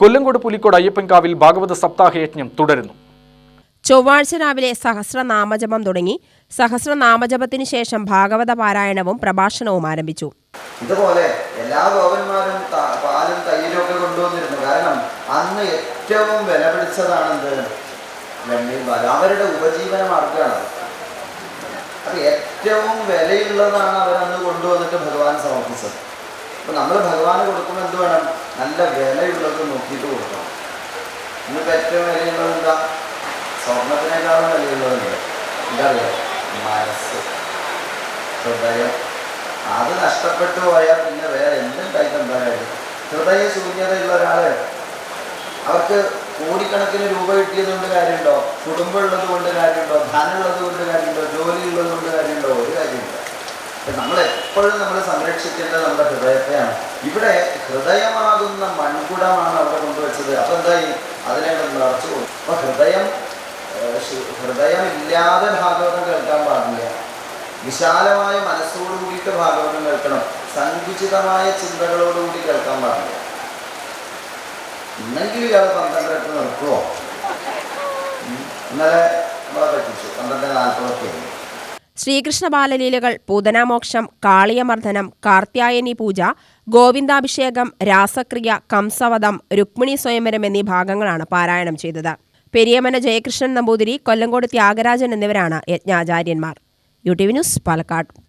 കൊല്ലങ്കോട് പുലിക്കോട് അയ്യപ്പൻകാവിൽ ഭാഗവത സപ്താഹ യജ്ഞം തുടരുന്നു. ചൊവ്വാഴ്ച രാവിലെ സഹസ്രനാമജപം തുടങ്ങി. സഹസ്രനാമജപത്തിന് ശേഷം ഭാഗവത പാരായണവും പ്രഭാഷണവും ആരംഭിച്ചു. ഇതുപോലെ എല്ലാ ഗോപന്മാരും പാലും തൈരും ഒക്കെ കൊണ്ടുവന്നിരുന്നു. കാരണം അന്ന് ഏറ്റവും വില പിടിച്ചതാണ് എന്ത് വെണ്ണയും പാലും. അവരുടെ ഉപജീവന മാർഗമാണ് അത് ഏറ്റവും വിലയുള്ളതാണ് അവരന്ന് കൊണ്ടുവന്നിട്ട് ഭഗവാൻ സമർപ്പിച്ചത്. അപ്പൊ നമ്മൾ ഭഗവാന് കൊടുക്കുമ്പോൾ എന്ത് വേണം? നല്ല വിലയുള്ളത് നോക്കിയിട്ട് കൊടുക്കണം. ഇന്നിപ്പോൾ ഏറ്റവും വിലയുള്ളത് എന്താ? സ്വർണത്തിനേക്കാളും വിലയുള്ളതുണ്ട് എന്താ മനസ്സ്. ഹൃദയം. അത് നഷ്ടപ്പെട്ടു പോയാൽ പിന്നെ വേറെ എന്തുണ്ടായിട്ട് എന്താ കാര്യം? ഹൃദയ ശൂന്യതയുള്ള ഒരാൾ. അവർക്ക് കോടിക്കണക്കിന് രൂപ കിട്ടിയത് കൊണ്ട് കാര്യമുണ്ടോ? കുടുംബമുള്ളത് കൊണ്ട് കാര്യമുണ്ടോ? ധനമുള്ളത് കൊണ്ട് കാര്യമുണ്ടോ? ജോലി ഉള്ളത് കൊണ്ട് കാര്യമുണ്ടോ? നമ്മൾ എപ്പോഴും നമ്മൾ സംരക്ഷിക്കേണ്ടത് നമ്മുടെ ഹൃദയത്തെയാണ്. ഇവിടെ ഹൃദയമാകുന്ന മൺകുടമാണ് അവിടെ കൊണ്ടുവച്ചത്. അപ്പൊ എന്തായി? അതിനെ നിറച്ചു കൊടുക്കും അപ്പൊ ഹൃദയം ഹൃദയമില്ലാതെ ഭാഗവതം കേൾക്കാൻ പാടില്ല. വിശാലമായ മനസ്സോടുകൂടിയിട്ട് ഭാഗവതം കേൾക്കണം. സങ്കുചിതമായ ചിന്തകളോടുകൂടി കേൾക്കാൻ പാടില്ല. ഇന്നെങ്കിൽ ഇയാൾ പന്ത്രണ്ടരക്ക് നിർത്തുമോ ഇന്നലെ നമ്മളെ പറ്റിച്ചു. പന്ത്രണ്ട് നാൽപ്പതൊക്കെ ആയി. ശ്രീകൃഷ്ണ ബാലലീലകൾ പൂതനാമോക്ഷം കാളിയമർദ്ദനം കാർത്യായനി പൂജ ഗോവിന്ദാഭിഷേകം രാസക്രിയ കംസവധം രുക്മിണി സ്വയംവരം എന്നീ ഭാഗങ്ങളാണ് പാരായണം ചെയ്തത്. പെരിയമന ജയകൃഷ്ണൻ നമ്പൂതിരി കൊല്ലങ്കോട് ത്യാഗരാജൻ എന്നിവരാണ് യജ്ഞാചാര്യന്മാർ. U T V news Palakkad.